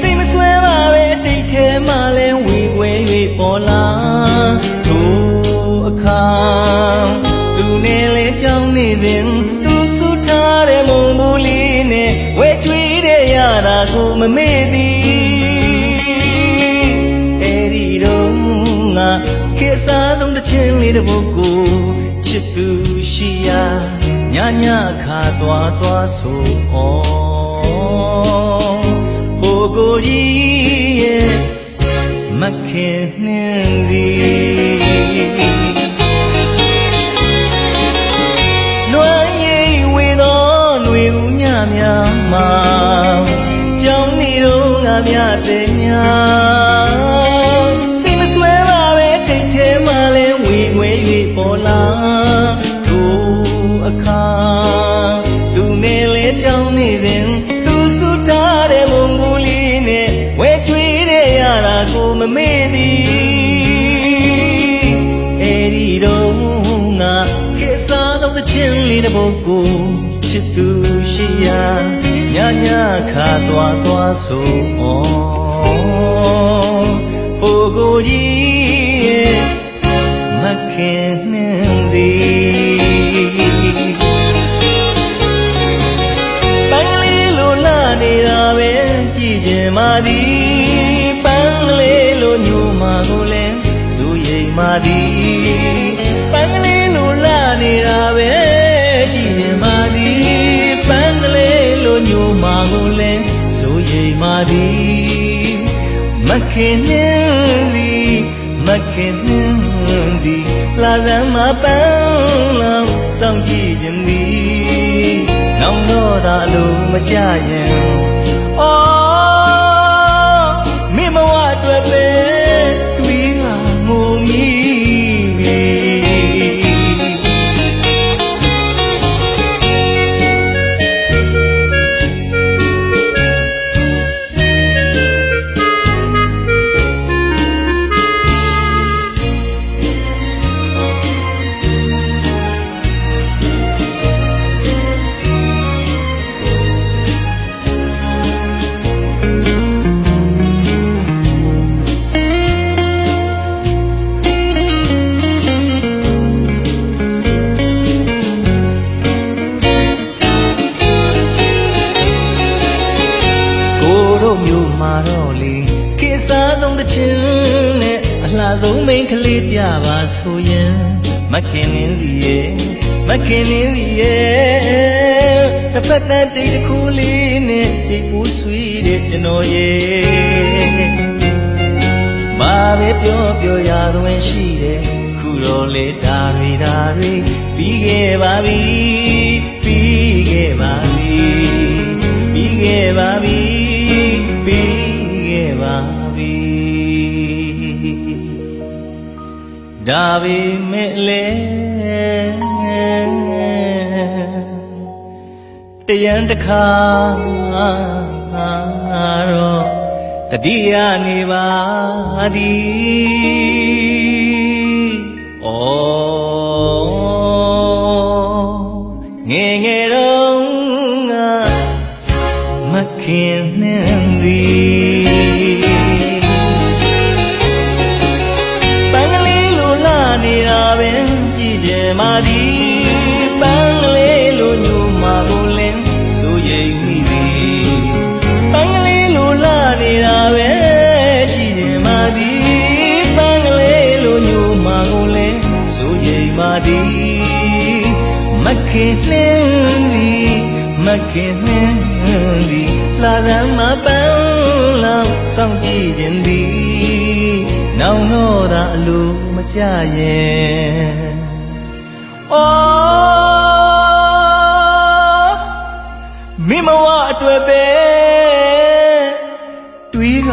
စိတ်မဆွဲပါပဲတိတ်ထဲမှာလဲဝေခွဲ၍ပေါ်လာတို့အခါသူနဲ့လဲကြောင်းနေစဉ်သူဆုထားတဲ့မုံဘူးလေးနဲ့ဝဲကျွေးတဲ့ရတာကိုမမေ့သည်အဲ့ဒီတော့ငါခေစားသုံးတဲ့ချင်းလေးတစ်ပုဒ်ကိုချစ်သူရှိရာညညခါသွားသွားဆိုဩ ဟိုကိုကြီးရဲ့မခင်နှင်းသည်လွမ်းရိပ်ဝေသောຫນွေဦးညများမှာကြောင်းနေတော့ငါမြတဲ့များ ချင်းလေးတစ်ပုဒ်ကိုချစ်သူရှိရာညညခါသွားသွားဆိုဩဟိုကိုကြီးရဲ့မခင်နှင်းသည်ပန်းလေးလိုလာနေတာပဲကြည်ကျင်ပါသည်ပန်းလေးလိုညိုမာကိုလည်းစိုးရိမ်ပါသည် မာကိုလည်းစိုးရိမ်ပါသည်မခင်နှင်းသည်မခင်နှင်းသည်လာသမ်းမှာပန်းလောင်ဆောင်ကြည့်ခြင်းသည်နောင်တော့သာလို့မကြရင်အော် မျိုးမာတော့လေခေတ်စားဆုံးတစ်ချင်းနဲ့အလှဆုံးမိန်းကလေးပြပါဆိုရင်မခင်လင်းစီရဲ့မခင်လင်းစီရဲ့တစ်ဖက်တည်းတိတ်တစ်ခုလေးနဲ့ကြိတ်ပူးဆွေးတဲ့ကျွန်တော်ရဲ့မာပဲပြောပြောရသွင်းရှိတယ်ခုတော့လေဒါတွေဒါတွေပြီးခဲ့ပါပြီပြီးခဲ့ပါပြီပြီးခဲ့ပါပြီပြီး ဒါပေမဲ့လေတရန်တစ်ခါတော့တတိယနေပါသည် သည်မခင်နှင်းသည်မခင်နှင်းသည်လာသမ်းမပန်းလောင်စောင့်ကြည့်ခြင်းသည်နောင်တော့သာအလိုမကြရဲ့အော်မိမဝအတွက်ပဲတွေးက